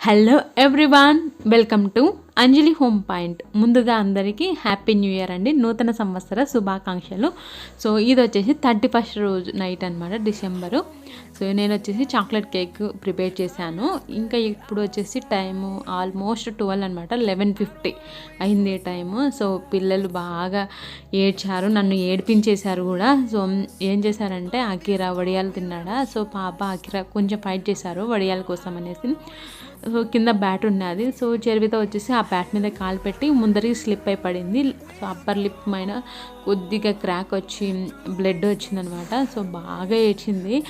Hello everyone welcome to Anjali home point ముందుగా అందరికీ happy new year అండి. నూతన సంవత్సర శుభాకాంక్షలు. సో ఇది వచ్చేసి థర్టీ ఫస్ట్ రోజు నైట్ అనమాట డిసెంబరు సో నేను వచ్చేసి చాక్లెట్ కేక్ ప్రిపేర్ చేశాను. ఇంకా ఇప్పుడు వచ్చేసి టైము ఆల్మోస్ట్ ట్వెల్వ్ అనమాట లెవెన్ ఫిఫ్టీ అయింది టైము. సో పిల్లలు బాగా ఏడ్చారు నన్ను ఏడిపించేశారు కూడా. సో ఏం చేశారంటే అకిరా వడియాలు తిన్నాడా. సో పాప అకిరా కొంచెం ఫైట్ చేశారు వడియాల కోసం అనేసి. సో కింద బ్యాట్ ఉన్నది. సో చెరువిత వచ్చేసి ఆ బ్యాట్ మీద కాలు పెట్టి ముందరికి స్లిప్ అయి పడింది. సో అప్పర్ లిప్ మైన కొద్దిగా క్రాక్ వచ్చి బ్లడ్ వచ్చిందనమాట. సో బాగా ఏడ్చింది.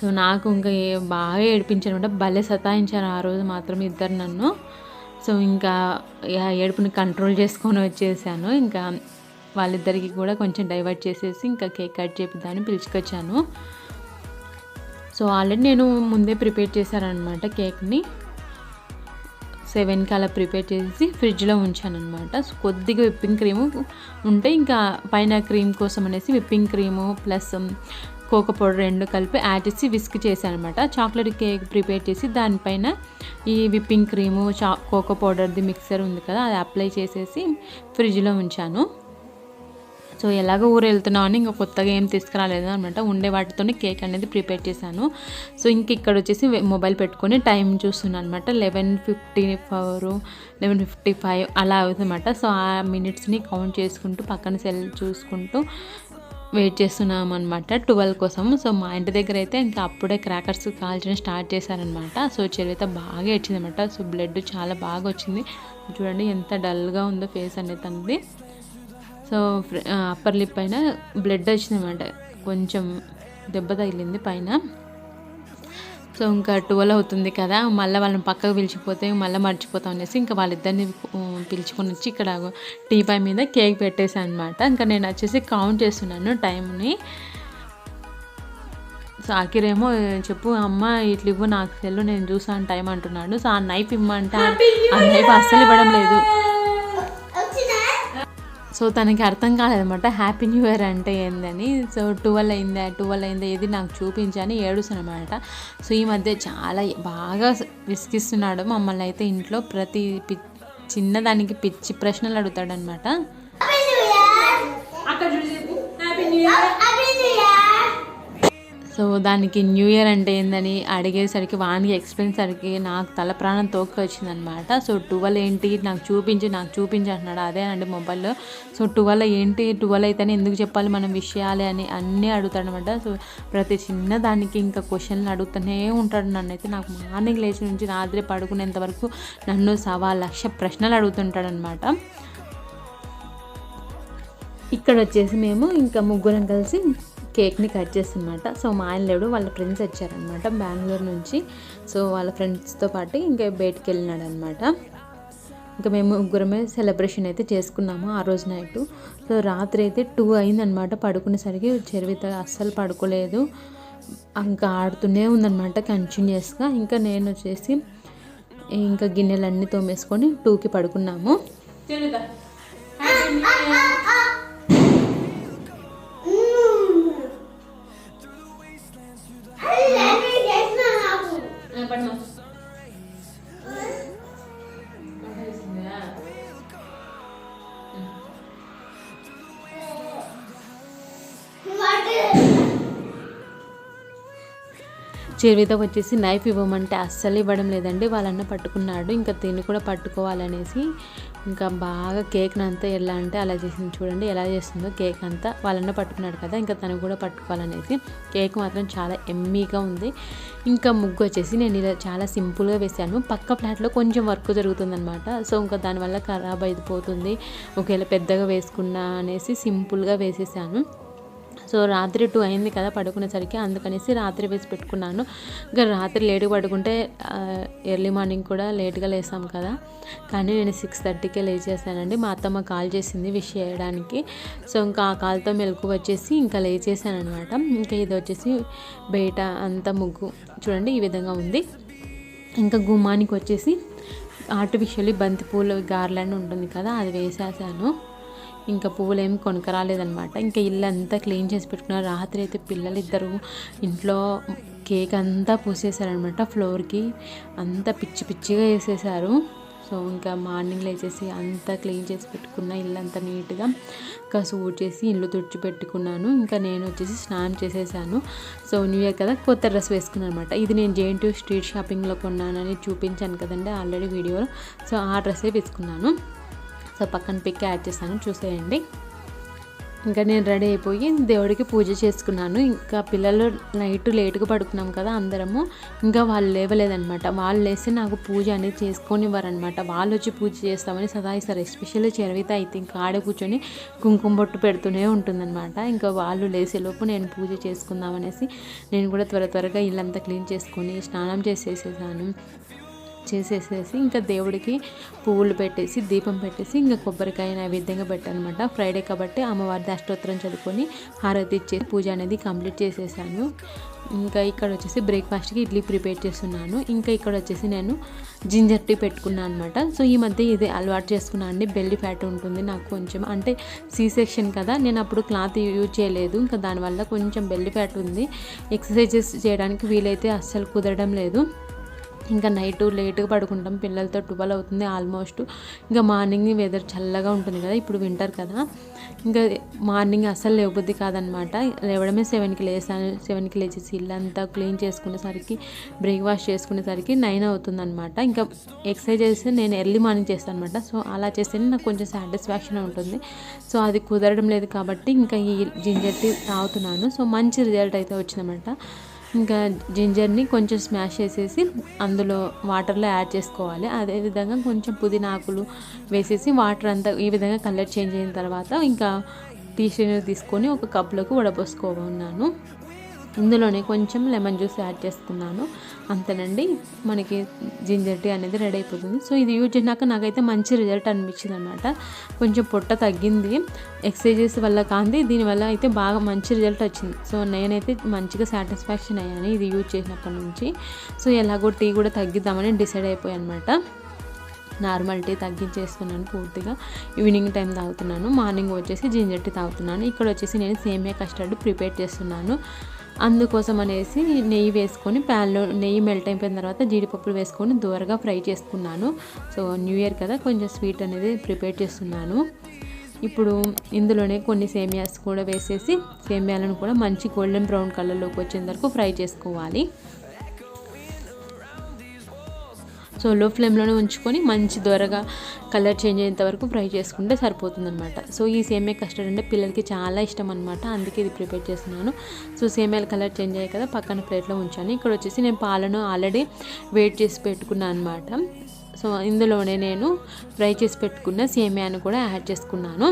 సో నాకు ఇంకా బాగా ఏడిపించారనమాట. భలే సతాయించారు ఆ రోజు మాత్రం ఇద్దరు నన్ను. సో ఇంకా ఏడుపుని కంట్రోల్ చేసుకొని వచ్చేసాను. ఇంకా వాళ్ళిద్దరికి కూడా కొంచెం డైవర్ట్ చేసేసి ఇంకా కేక్ కట్ చేపిద్దామని పిలుచుకొచ్చాను. సో ఆల్రెడీ నేను ముందే ప్రిపేర్ చేశానమాట కేక్ని సెవెన్కి అలా ప్రిపేర్ చేసి ఫ్రిడ్జ్లో ఉంచాను అనమాట సో కొద్దిగా విప్పింగ్ క్రీము ఉంటే ఇంకా పైన క్రీమ్ కోసం అనేసి whipping cream plus cocoa powder రెండు కలిపి యాడ్ చేసి విస్క్ చేశాను అనమాట చాక్లెట్ కేక్ ప్రిపేర్ చేసి దానిపైన ఈ విప్పింగ్ క్రీము చా కోకో పౌడర్ది మిక్సర్ ఉంది కదా అది అప్లై చేసేసి ఫ్రిడ్జ్లో ఉంచాను. సో ఎలాగో ఊరు వెళ్తున్నాం అని ఇంకా కొత్తగా ఏం తీసుకురాలేదు అనమాట ఉండే వాటితోనే కేక్ అనేది ప్రిపేర్ చేశాను. సో ఇంక ఇక్కడ వచ్చేసి మొబైల్ పెట్టుకొని టైం చూస్తున్నాను అనమాట eleven fifty four eleven fifty five అలా అవుతుందన్నమాట. సో ఆ మినిట్స్ని కౌంట్ చేసుకుంటూ పక్కన సెల్ చూసుకుంటూ వెయిట్ చేస్తున్నాం అనమాట ట్వెల్వ్ కోసం సో మా ఇంటి దగ్గర అయితే ఇంకా అప్పుడే క్రాకర్స్ కాల్చడం స్టార్ట్ చేశారనమాట సో చెరువుతో బాగా వచ్చిందనమాట సో బ్లడ్ చాలా బాగా వచ్చింది. చూడండి ఎంత డల్గా ఉందో ఫేస్ అనేది తనది. సో అప్పర్ లిప్ పైన బ్లడ్ వచ్చిందన్నమాట కొంచెం దెబ్బ తగిలింది పైన. సో ఇంకా ట్వెల్వ్ అవుతుంది కదా మళ్ళీ వాళ్ళని పక్కకు పిలిచిపోతే మళ్ళీ మర్చిపోతాం అనేసి ఇంకా వాళ్ళిద్దరిని పిలుచుకొని వచ్చి ఇక్కడ టీ పై మీద కేక్ పెట్టేసాను అనమాట ఇంకా నేను వచ్చేసి కౌంట్ చేస్తున్నాను టైంని. సో ఆఖిరేమో చెప్పు అమ్మ ఇట్లా ఇవ్వు నాకు సెల్లు నేను చూసాను టైం అంటున్నాడు. సో ఆ నైఫ్ ఇమ్మంటే ఆ నైఫ్ అస్సలు ఇవ్వడం లేదు. సో తనకి అర్థం కాలేదన్నమాట హ్యాపీ న్యూ ఇయర్ అంటే ఏందని. సో ట్వెల్వ్ అయిందా ట్వెల్వ్ అయిందా ఇది నాకు చూపించని ఏడుస్తానమాట సో ఈ మధ్య చాలా బాగా విసిగిస్తున్నాడు మమ్మల్ని అయితే ఇంట్లో. ప్రతి పి చిన్నదానికి పిచ్చి ప్రశ్నలు అడుగుతాడనమాట సో దానికి న్యూ ఇయర్ అంటే ఏందని అడిగేసరికి వానికి ఎక్స్ప్లెయిన్ సరికి నాకు తల ప్రాణం తోక్కి సో ట్వెల్వ్ ఏంటి నాకు చూపించి నాకు చూపించి అంటున్నాడు అదే అండి మొబైల్లో. సో ట్వెల్వ్ ఏంటి ట్వెల్వ్ అయితేనే ఎందుకు చెప్పాలి మనం విషయాలే అని అన్నీ అడుగుతాడనమాట. సో ప్రతి చిన్న దానికి ఇంకా క్వశ్చన్లు అడుగుతూనే ఉంటాడు నన్ను అయితే నాకు మార్నింగ్ లేచి నుంచి రాత్రి పడుకునేంత వరకు నన్ను సవా లక్ష ప్రశ్నలు అడుగుతుంటాడనమాట. ఇక్కడ వచ్చేసి మేము ఇంకా ముగ్గురం కలిసి కేక్ని కట్ చేస్తున్నమాట సో మా ఆయన లేడు వాళ్ళ ఫ్రెండ్స్ వచ్చారనమాట బెంగళూరు నుంచి. సో వాళ్ళ ఫ్రెండ్స్తో పాటు ఇంకా బయటికి వెళ్ళినాడు అనమాట ఇంకా మేము ముగ్గురమే సెలబ్రేషన్ అయితే చేసుకున్నాము ఆ రోజు నైట్. సో రాత్రి అయితే టూ అయిందనమాట పడుకునేసరికి. చెరువిత అస్సలు పడుకోలేదు. ఇంకా ఆడుతూనే ఉందన్నమాట కంటిన్యూస్గా. ఇంకా నేను వచ్చేసి ఇంకా గిన్నెలన్నీ తోమేసుకొని టూకి పడుకున్నాము. చేరువితకు వచ్చేసి నైఫ్ ఇవ్వమంటే అస్సలు ఇవ్వడం లేదండి. వాళ్ళన్న పట్టుకున్నాడు. ఇంకా తిని కూడా పట్టుకోవాలనేసి ఇంకా బాగా కేక్ అంతా ఎలా అంటే అలా చేసింది చూడండి. ఎలా చేస్తుందో కేక్ అంతా వాళ్ళన్న పట్టుకున్నాడు కదా ఇంకా తను కూడా పట్టుకోవాలనేసి కేక్ మాత్రం చాలా ఎమ్మీగా ఉంది. ఇంకా ముగ్గు వచ్చేసి నేను ఇలా చాలా సింపుల్గా వేసాను. పక్క ఫ్లాట్లో కొంచెం వర్క్ జరుగుతుందనమాట సో ఇంకా దానివల్ల ఖరాబ్ అయిపోతుంది. ఒకవేళ పెద్దగా వేసుకున్నా అనేసి సింపుల్గా వేసేసాను. సో రాత్రి టూ అయింది కదా పడుకునేసరికి అందుకనేసి రాత్రి వేసి పెట్టుకున్నాను. ఇంకా రాత్రి లేట్గా పడుకుంటే ఎర్లీ మార్నింగ్ కూడా లేట్గా లేసాం కదా. కానీ నేను సిక్స్ థర్టీకే లేచేసానండి మా అత్తమ్మ కాల్ చేసింది విష్ చేయడానికి. సో ఇంకా ఆ కాల్తో మెలకు వచ్చేసి ఇంకా లేచేసాను అనమాట ఇంకా ఇది వచ్చేసి బయట అంతా ముగ్గు చూడండి ఈ విధంగా ఉంది. ఇంకా గుమ్మానికి వచ్చేసి ఆర్టిఫిషియల్లీ బంతిపూల గార్లాండ్ ఉంటుంది కదా అది వేసేసాను. ఇంకా పువ్వులు ఏం ఇంకా ఇల్లు అంతా క్లీన్ చేసి పెట్టుకున్నారు. రాత్రి అయితే పిల్లలు ఇద్దరు ఇంట్లో కేక్ అంతా పూసేశారనమాట ఫ్లోర్కి. అంతా పిచ్చి పిచ్చిగా వేసేసారు సో ఇంకా మార్నింగ్ లేచేసి అంతా క్లీన్ చేసి పెట్టుకున్న ఇల్లు అంతా నీట్గా ఇంకా సూట్ చేసి ఇల్లు తుడిచి పెట్టుకున్నాను. ఇంకా నేను వచ్చేసి స్నానం చేసేసాను. సో న్యూ ఇయర్ కదా కొత్త డ్రెస్ వేసుకున్నాను అనమాట ఇది నేను జేఎన్టీ స్ట్రీట్ షాపింగ్లో కొన్నానని చూపించాను కదండి ఆల్రెడీ వీడియోలో. సో ఆ డ్రెస్సే వేసుకున్నాను. సో పక్కన పిక్ యాడ్ చేశాను చూసేయండి. ఇంకా నేను రెడీ అయిపోయి దేవుడికి పూజ చేసుకున్నాను. ఇంకా పిల్లలు నైట్ లేటుగా పడుకున్నాం కదా అందరము. ఇంకా వాళ్ళు లేవలేదనమాట వాళ్ళు లేసి నాకు పూజ అనేది చేసుకొని ఇవ్వరనమాట వాళ్ళు వచ్చి పూజ చేస్తామని సదాయిస్తారు ఎస్పెషల్లీ చెరవిత అయితే ఇంకా ఆడే కూర్చొని కుంకుమ బొట్టు పెడుతూనే ఉంటుందన్నమాట. ఇంకా వాళ్ళు లేసేలోపు నేను పూజ చేసుకుందామనేసి నేను కూడా త్వర త్వరగా ఇల్లంతా క్లీన్ చేసుకొని స్నానం చేసేసేసాను. చేసేసేసి ఇంకా దేవుడికి పువ్వులు పెట్టేసి దీపం పెట్టేసి ఇంకా కొబ్బరికాయ నైవేద్యంగా పెట్టానమాట. ఫ్రైడే కాబట్టి అమ్మవారి అష్టోత్తరం చదువుకొని హారతి ఇచ్చేసి పూజ అనేది కంప్లీట్ చేసేసాను. ఇంకా ఇక్కడ వచ్చేసి బ్రేక్ఫాస్ట్కి ఇడ్లీ ప్రిపేర్ చేస్తున్నాను. ఇంకా ఇక్కడ వచ్చేసి నేను జింజర్ టీ పెట్టుకున్నాను అనమాట సో ఈ మధ్య ఇది అలవాటు చేసుకున్నాను అండి. బెల్లి ఫ్యాట్ ఉంటుంది నాకు కొంచెం. అంటే సి సెక్షన్ కదా నేను అప్పుడు క్లాత్ యూజ్ చేయలేదు. ఇంకా దానివల్ల కొంచెం బెల్లి ఫ్యాట్ ఉంది. ఎక్సర్సైజెస్ చేయడానికి వీలైతే అస్సలు కుదరడం లేదు. ఇంకా నైట్ లేట్గా పడుకుంటాం. పిల్లలతో ట్వెల్వ్ అవుతుంది ఆల్మోస్ట్. ఇంకా మార్నింగ్ వెదర్ చల్లగా ఉంటుంది కదా ఇప్పుడు వింటర్ కదా. ఇంకా మార్నింగ్ అస్సలు లేవబుద్ధి కాదనమాట. లేవడమే సెవెన్కి లేసాను సెవెన్కి లేచేసి ఇల్లంతా క్లీన్ చేసుకునేసరికి బ్రేక్ఫాస్ట్ చేసుకునేసరికి నైన్ అవుతుందనమాట. ఇంకా ఎక్సర్సైజ్ చేస్తే నేను ఎర్లీ మార్నింగ్ చేస్తాను అనమాట. సో అలా చేస్తేనే నాకు కొంచెం సాటిస్ఫాక్షన్ ఉంటుంది. సో అది కుదరడం లేదు కాబట్టి ఇంకా ఈ జింజర్ టీ తాగుతున్నాను. సో మంచి రిజల్ట్ అయితే వచ్చిందన్నమాట ఇంకా జింజర్ని కొంచెం స్మాష్ చేసేసి అందులో వాటర్లో యాడ్ చేసుకోవాలి. అదేవిధంగా కొంచెం పుదీనా ఆకులు వేసేసి వాటర్ అంతా ఈ విధంగా కలర్ చేంజ్ అయిన తర్వాత ఇంకా తీసిన తీసుకొని ఒక కప్లోకి వడపోసుకోన్నాను ఇందులోనే కొంచెం లెమన్ జ్యూస్ యాడ్ చేసుకున్నాను. అంతేనండి మనకి జింజర్ టీ అనేది రెడీ అయిపోతుంది. సో ఇది యూజ్ చేసినాక నాకైతే మంచి రిజల్ట్ అనిపించింది అనమాట కొంచెం పొట్ట తగ్గింది ఎక్సర్సైజెస్ వల్ల కాంది దీనివల్ల అయితే బాగా మంచి రిజల్ట్ వచ్చింది. సో నేనైతే మంచిగా సాటిస్ఫాక్షన్ అయ్యాను ఇది యూజ్ చేసినప్పటి నుంచి. సో ఎలాగో టీ కూడా తగ్గిద్దామని డిసైడ్ అయిపోయాను అనమాట నార్మల్ టీ తగ్గించేసుకున్నాను పూర్తిగా. ఈవినింగ్ టైం తాగుతున్నాను మార్నింగ్ వచ్చేసి జింజర్ టీ తాగుతున్నాను. ఇక్కడ వచ్చేసి నేను సేమియా కస్టర్డ్ ప్రిపేర్ చేస్తున్నాను. అందుకోసం అనేసి నెయ్యి వేసుకొని ప్యాన్లో నెయ్యి మెల్ట్ అయిపోయిన తర్వాత జీడిపప్పులు వేసుకొని దూరగా ఫ్రై చేసుకున్నాను. సో న్యూ ఇయర్ కదా కొంచెం స్వీట్ అనేది ప్రిపేర్ చేస్తున్నాను. ఇప్పుడు ఇందులోనే కొన్ని సేమియాస్ కూడా వేసేసి సేమియాలను కూడా మంచి గోల్డెన్ బ్రౌన్ కలర్లోకి వచ్చేంత వరకు ఫ్రై చేసుకోవాలి. సో లో ఫ్లేమ్లోనే ఉంచుకొని మంచి దొరగా కలర్ చేంజ్ అయ్యేంత వరకు ఫ్రై చేసుకుంటే సరిపోతుందనమాట సో ఈ సేమే కస్టర్డ్ అంటే పిల్లలకి చాలా ఇష్టం అనమాట అందుకే ఇది ప్రిపేర్ చేస్తున్నాను. సో సేమియాల కలర్ చేంజ్ అయ్యాయి కదా పక్కన ప్లేట్లో ఉంచాను. ఇక్కడ వచ్చేసి నేను పాలను ఆల్రెడీ వెయిట్ చేసి పెట్టుకున్నాను అనమాట సో ఇందులోనే నేను ఫ్రై చేసి పెట్టుకున్న సేమియాను కూడా యాడ్ చేసుకున్నాను.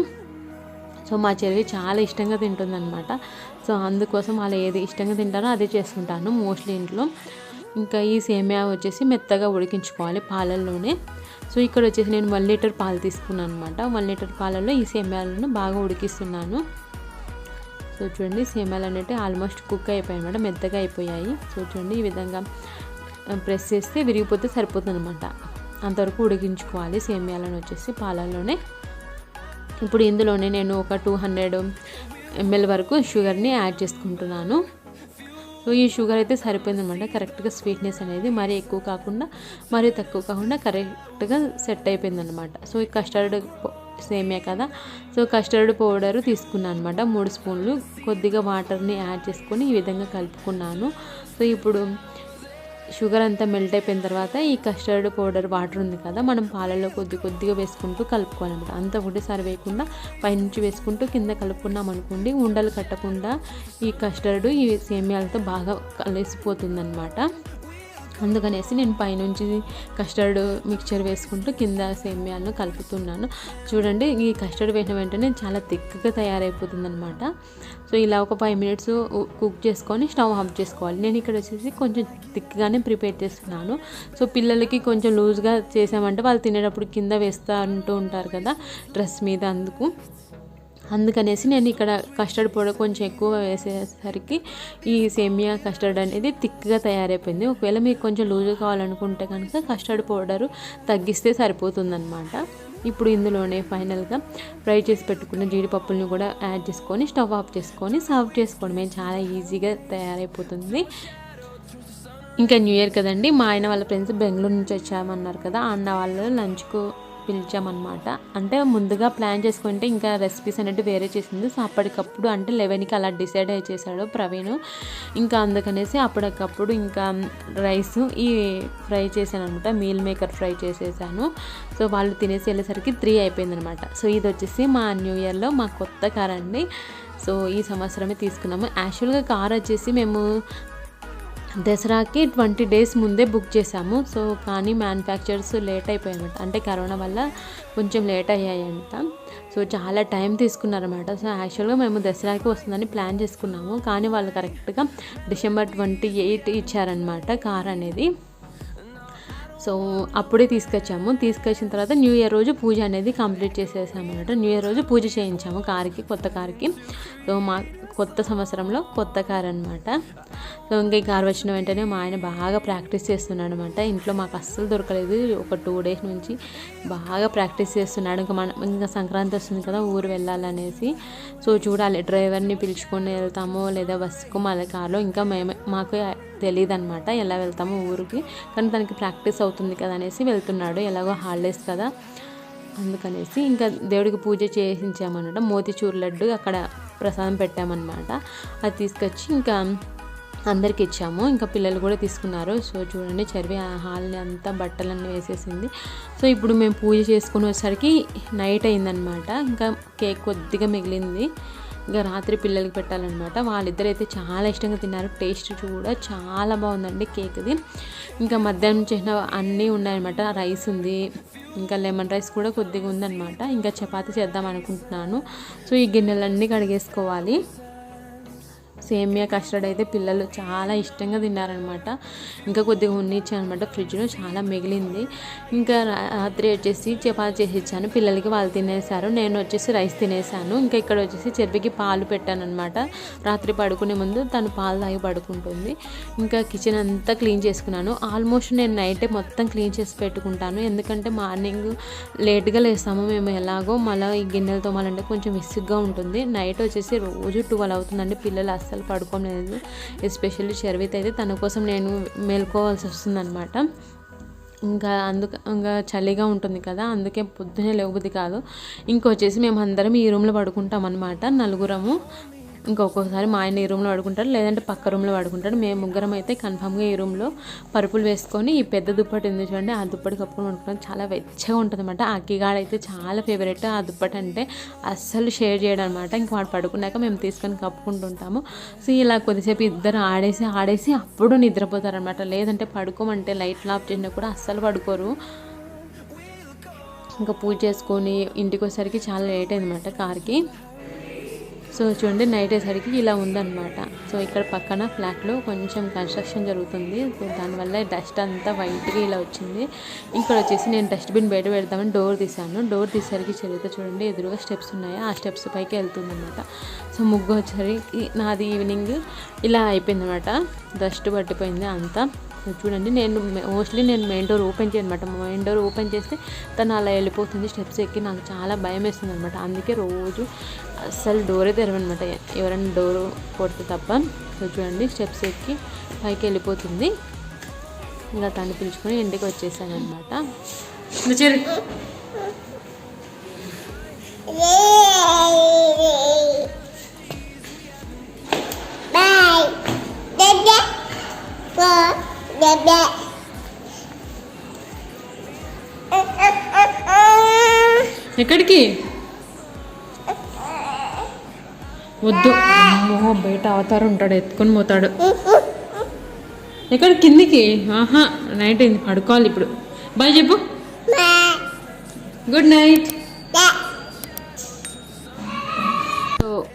సో మా చెల్లి చాలా ఇష్టంగా తింటుందన్నమాట. సో అందుకోసం వాళ్ళు ఏది ఇష్టంగా తింటారో అదే చేసుకుంటాను. మోస్ట్లీ ఇంట్లో ఇంకా ఈ సేమియా వచ్చేసి మెత్తగా ఉడికించుకోవాలి పాలల్లోనే. సో ఇక్కడ వచ్చేసి నేను వన్ లీటర్ పాలు తీసుకున్నాను అనమాట వన్ లీటర్ పాలల్లో ఈ సేమియాలను బాగా ఉడికిస్తున్నాను. సో చూడండి సేమియాలు అనేవి ఆల్మోస్ట్ కుక్ అయిపోయాయి అనమాట మెత్తగా అయిపోయాయి. సో చూడండి ఈ విధంగా ప్రెస్ చేస్తే విరిగిపోతే సరిపోతుంది అనమాట అంతవరకు ఉడికించుకోవాలి సేమియాలను వచ్చేసి పాలల్లోనే. ఇప్పుడు ఇందులోనే నేను ఒక టూ హండ్రెడ్ ఎంఎల్ వరకు షుగర్ని యాడ్ చేసుకుంటున్నాను. సో ఈ షుగర్ అయితే సరిపోయిందనమాట. కరెక్ట్గా స్వీట్నెస్ అనేది మరీ ఎక్కువ కాకుండా మరీ తక్కువ కాకుండా కరెక్ట్గా సెట్ అయిపోయిందనమాట. సో ఈ కస్టర్డ్ సేమే కదా. సో కస్టర్డ్ పౌడర్ తీసుకున్నాను అనమాట మూడు స్పూన్లు. కొద్దిగా వాటర్ని యాడ్ చేసుకొని ఈ విధంగా కలుపుకున్నాను. సో ఇప్పుడు షుగర్ అంతా మెల్ట్ అయిపోయిన తర్వాత ఈ కస్టర్డ్ పౌడర్ వాటర్ ఉంది కదా మనం పాలలో కొద్ది కొద్దిగా వేసుకుంటూ కలుపుకోవాలన్నమాట. అంతా ఒకటేసారి వేయకుండా పైనుంచి వేసుకుంటూ కింద కలుపుకున్నాం అనుకోండి ఉండలు కట్టకుండా ఈ కస్టర్డ్ ఈ సేమియాలతో బాగా కలిసిపోతుందన్నమాట. అందుకనేసి నేను పైనుంచి కస్టర్డ్ మిక్చర్ వేసుకుంటూ కింద సేమ్యాలను కలుపుతున్నాను. చూడండి ఈ కస్టర్డ్ వేసిన వెంటనే చాలా థిక్గా తయారైపోతుంది అనమాట సో ఇలా ఒక ఫైవ్ మినిట్స్ కుక్ చేసుకొని స్టవ్ ఆఫ్ చేసుకోవాలి. నేను ఇక్కడ వచ్చేసి కొంచెం థిక్గానే ప్రిపేర్ చేస్తున్నాను. సో పిల్లలకి కొంచెం లూజ్గా చేసామంటే వాళ్ళు తినేటప్పుడు కింద వేస్తూ అంటూ ఉంటారు కదా డ్రెస్ మీద అందుకు. అందుకనేసి నేను ఇక్కడ కస్టర్డ్ పౌడర్ కొంచెం ఎక్కువ వేసేసరికి ఈ సేమియా కస్టర్డ్ అనేది థిక్గా తయారైపోయింది. ఒకవేళ మీకు కొంచెం లూజ్గా కావాలనుకుంటే కనుక కస్టర్డ్ పౌడరు తగ్గిస్తే సరిపోతుందన్నమాట. ఇప్పుడు ఇందులోనే ఫైనల్గా ఫ్రై చేసి పెట్టుకున్న జీడిపప్పులను కూడా యాడ్ చేసుకొని స్టవ్ ఆఫ్ చేసుకొని సర్వ్ చేసుకోవడమే చాలా ఈజీగా తయారైపోతుంది. ఇంకా న్యూ ఇయర్ కదండి మా ఆయన వాళ్ళ ఫ్రెండ్స్ బెంగళూరు నుంచి వచ్చామన్నారు కదా అన్న వాళ్ళు లంచ్కు పిలిచామన్నమాట. అంటే ముందుగా ప్లాన్ చేసుకుంటే ఇంకా రెసిపీస్ అనేవి వేరే చేసింది. సో అప్పటికప్పుడు అంటే లెవెన్కి అలా డిసైడ్ అయి చేశాడు ప్రవీణ్. ఇంకా అందుకనేసి అప్పటికప్పుడు ఇంకా రైస్ ఈ ఫ్రై చేశాను అనమాట మీల్ మేకర్ ఫ్రై చేసేసాను. సో వాళ్ళు తినేసి వెళ్ళేసరికి త్రీ అయిపోయింది అనమాట సో ఇది వచ్చేసి మా న్యూ ఇయర్లో మా కొత్త కార్ అండి సో ఈ సంవత్సరమే తీసుకున్నాము. యాక్చువల్గా కార్ వచ్చేసి మేము దసరాకి ట్వంటీ డేస్ ముందే బుక్ చేసాము సో కానీ మ్యానుఫ్యాక్చర్స్ లేట్ అయిపోయాయన్నమాట. అంటే కరోనా వల్ల కొంచెం లేట్ అయ్యాయంట. సో చాలా టైం తీసుకున్నారన్నమాట. సో యాక్చువల్గా మేము దసరాకి వస్తుందని ప్లాన్ చేసుకున్నాము. కానీ వాళ్ళు కరెక్ట్గా డిసెంబర్ ట్వంటీ ఎయిట్ ఇచ్చారనమాట కార్ అనేది. సో అప్పుడే తీసుకొచ్చాము. తీసుకొచ్చిన తర్వాత న్యూ ఇయర్ రోజు పూజ అనేది కంప్లీట్ చేసేసామనమాట న్యూ ఇయర్ రోజు పూజ చేయించాము కార్కి కొత్త కార్కి. సో మా కొత్త సంవత్సరంలో కొత్త కార్ అనమాట సో ఇంకా ఈ కార్ వచ్చిన వెంటనే మా ఆయన బాగా ప్రాక్టీస్ చేస్తున్నాడు అనమాట ఇంట్లో మాకు అస్సలు దొరకలేదు. ఒక టూ డేస్ నుంచి బాగా ప్రాక్టీస్ చేస్తున్నాడు. ఇంకా మనం ఇంకా సంక్రాంతి వస్తుంది కదా ఊరు వెళ్ళాలనేసి. సో చూడాలి డ్రైవర్ని పిలుచుకొని వెళ్తామో లేదా బస్సుకు మళ్ళీ కార్లో. ఇంకా మేమే మాకు తెలియదు అనమాట ఎలా వెళ్తామో ఊరికి. కానీ తనకి ప్రాక్టీస్ అవుతుంది కదా అనేసి వెళ్తున్నాడు. ఎలాగో హాలిడేస్ కదా. అందుకనేసి ఇంకా దేవుడికి పూజ చేయించామన్నమాట. మోతిచూర్ లడ్డు అక్కడ ప్రసాదం పెట్టామన్నమాట. అది తీసుకొచ్చి ఇంకా అందరికి ఇచ్చాము. ఇంకా పిల్లలు కూడా తీసుకున్నారు. సో చూడండి చరివి ఆ హాల్ని అంతా బట్టలన్నీ వేసేసింది. సో ఇప్పుడు మేము పూజ చేసుకుని వచ్చేసరికి నైట్ అయిందనమాట ఇంకా కేక్ కొద్దిగా మిగిలింది. ఇంకా రాత్రి పిల్లలకి పెట్టాలన్నమాట. వాళ్ళిద్దరైతే చాలా ఇష్టంగా తిన్నారు. టేస్ట్ కూడా చాలా బాగుందండి కేక్ది. ఇంకా మధ్యాహ్నం చేసిన అన్నీ ఉన్నాయన్నమాట. రైస్ ఉంది. ఇంకా లెమన్ రైస్ కూడా కొద్దిగా ఉందన్నమాట. ఇంకా చపాతీ చేద్దాం అనుకుంటున్నాను. సో ఈ గిన్నెలన్నీ కడిగేసుకోవాలి. సేమియా కస్టర్డ్ అయితే పిల్లలు చాలా ఇష్టంగా తిన్నారనమాట. ఇంకా కొద్దిగా ఉన్నిచ్చాను అనమాట ఫ్రిడ్జ్లో చాలా మిగిలింది. ఇంకా రాత్రి వచ్చేసి చపాతి చేసి ఇచ్చాను పిల్లలకి వాళ్ళు తినేసారు నేను వచ్చేసి రైస్ తినేసాను. ఇంకా ఇక్కడ వచ్చేసి చెరువుకి పాలు పెట్టాను అనమాట రాత్రి పడుకునే ముందు తను పాలు తాగి పడుకుంటుంది. ఇంకా కిచెన్ అంతా క్లీన్ చేసుకున్నాను. ఆల్మోస్ట్ నేను నైటే మొత్తం క్లీన్ చేసి పెట్టుకుంటాను. ఎందుకంటే మార్నింగ్ లేట్గా లేస్తాము మేము ఎలాగో మళ్ళీ ఈ గిన్నెలతో మళ్ళీ కొంచెం విసుగ్గా ఉంటుంది. నైట్ వచ్చేసి రోజు ట్వెల్వ్ అవుతుందండి పిల్లలు అసలు పడుకోలేదు. ఎస్పెషల్లీ షర్విత్ అయితే తన కోసం నేను మేల్కోవాల్సి వస్తుందనమాట ఇంకా అందుకు ఇంకా చలిగా ఉంటుంది కదా అందుకే పొద్దునే లేవబుద్ధి కాదు. ఇంకొచ్చేసి మేము అందరం ఈ రూమ్లో పడుకుంటాం అనమాట నలుగురము. ఇంకా ఒక్కొక్కసారి మా ఆయన ఈ రూమ్లో పడుకుంటాడు లేదంటే పక్క రూమ్లో పడుకుంటాడు. మేము ముగ్గురం అయితే కన్ఫామ్గా ఈ రూమ్లో పరుపులు వేసుకొని ఈ పెద్ద దుప్పటి ఉంది చూడండి ఆ దుప్పటి కప్పుకొని పడుకుంటాం చాలా వెచ్చగా ఉంటుంది అనమాట అక్కిగాడ అయితే చాలా ఫేవరెట్ ఆ దుప్పటి అంటే అస్సలు షేర్ చేయడం అనమాట ఇంక వాడు పడుకున్నాక మేము తీసుకొని కప్పుకుంటుంటాము. సో ఇలా కొద్దిసేపు ఇద్దరు ఆడేసి ఆడేసి అప్పుడు నిద్రపోతారనమాట లేదంటే పడుకోమంటే లైట్ ఆఫ్ చేసినా కూడా అస్సలు పడుకోరు. ఇంకా పూజ చేసుకొని ఇంటికి వచ్చేసరికి చాలా లేట్ అయిందన్నమాట కార్కి. సో చూడండి నైట్ అయ్యేసరికి ఇలా ఉందన్నమాట. సో ఇక్కడ పక్కన ఫ్లాట్లో కొంచెం కన్స్ట్రక్షన్ జరుగుతుంది. సో దానివల్ల డస్ట్ అంతా వైట్గా ఇలా వచ్చింది. ఇక్కడ వచ్చేసి నేను డస్ట్బిన్ బయట పెడదామని డోర్ తీసాను డోర్ తీసేసరికి చదివితే చూడండి ఎదురుగా స్టెప్స్ ఉన్నాయి. ఆ స్టెప్స్ పైకి వెళ్తుంది సో ముగ్గు వచ్చేసరికి నాది ఈవినింగ్ ఇలా అయిపోయింది అనమాట డస్ట్ పట్టిపోయింది అంతా. చూడండి నేను మోస్ట్లీ నేను మెయిన్ డోర్ ఓపెన్ చేయను అనమాట మెయిన్ డోర్ ఓపెన్ చేస్తే తను అలా వెళ్ళిపోతుంది స్టెప్స్ ఎక్కి నాకు చాలా భయం వేస్తుంది అనమాట. అందుకే రోజు అస్సలు డోరే తెరవనమాట. ఎవరైనా డోర్ కొడితే తప్ప. సో చూడండి స్టెప్స్ ఎక్కి పైకి వెళ్ళిపోతుంది. ఇంకా తను పిలుచుకొని ఇంటికి వచ్చేసాను అనమాట. ఎక్కడికి? వద్దు. అమ్మో బయట అవతారం ఉంటాడు ఎత్తుకొని పోతాడు. ఎక్కడ? కిందికి? ఆహా నైట్ అయింది పడుకోవాలి ఇప్పుడు. బాయ్ చెప్పు. గుడ్ నైట్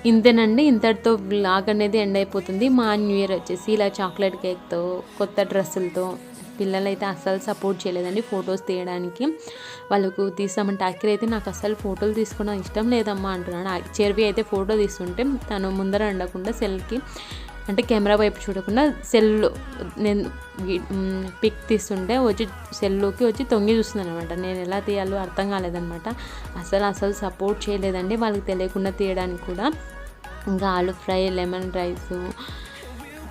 ఇంతేనండి ఇంతటితో బ్లాగ్ అనేది ఎండ్ అయిపోతుంది. మా న్యూ ఇయర్ వచ్చేసి ఇలా చాక్లెట్ కేక్తో కొత్త డ్రెస్సులతో పిల్లలైతే అస్సలు సపోర్ట్ చేయలేదండి ఫొటోస్ తీయడానికి. వాళ్ళకు తీసామంటే అక్కర్ అయితే నాకు అస్సలు ఫోటోలు తీసుకోవడం ఇష్టం లేదమ్మా అంటున్నాడు. చెర్వి అయితే ఫోటో తీస్తుంటే తను ముందర ఉండకుండా సెల్కి అంటే కెమెరా వైపు చూడకుండా సెల్ నేను పిక్ తీస్తుంటే వచ్చి సెల్లోకి వచ్చి తొంగి చూస్తుంది అనమాట నేను ఎలా తీయాలో అర్థం కాలేదనమాట అసలు అసలు సపోర్ట్ చేయలేదండి వాళ్ళకి తెలియకుండా తీయడానికి కూడా. ఇంకా ఆలు ఫ్రై లెమన్ రైస్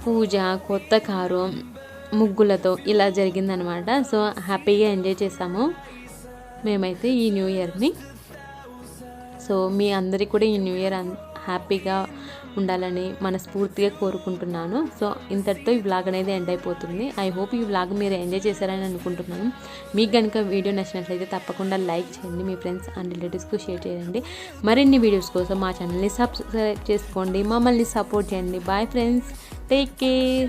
పూజ కొత్త కారు ముగ్గులతో ఇలా జరిగిందనమాట. సో హ్యాపీగా ఎంజాయ్ చేసాము మేమైతే ఈ న్యూ ఇయర్ని. సో మీ అందరికీ కూడా ఈ న్యూ ఇయర్ హ్యాపీగా ఉండాలని మనస్ఫూర్తిగా కోరుకుంటున్నాను. సో ఇంతటితో ఈ వ్లాగ్ అనేది ఎండ్ అయిపోతుంది. ఐ హోప్ ఈ వ్లాగ్ మీరు ఎంజాయ్ చేశారని అనుకుంటున్నాను. మీకు కనుక వీడియో నచ్చినట్లయితే తప్పకుండా లైక్ చేయండి. మీ ఫ్రెండ్స్ అండ్ రిలేటివ్స్కు షేర్ చేయండి. మరిన్ని వీడియోస్ కోసం మా ఛానల్ని సబ్స్క్రైబ్ చేసుకోండి. మమ్మల్ని సపోర్ట్ చేయండి. Bye friends take care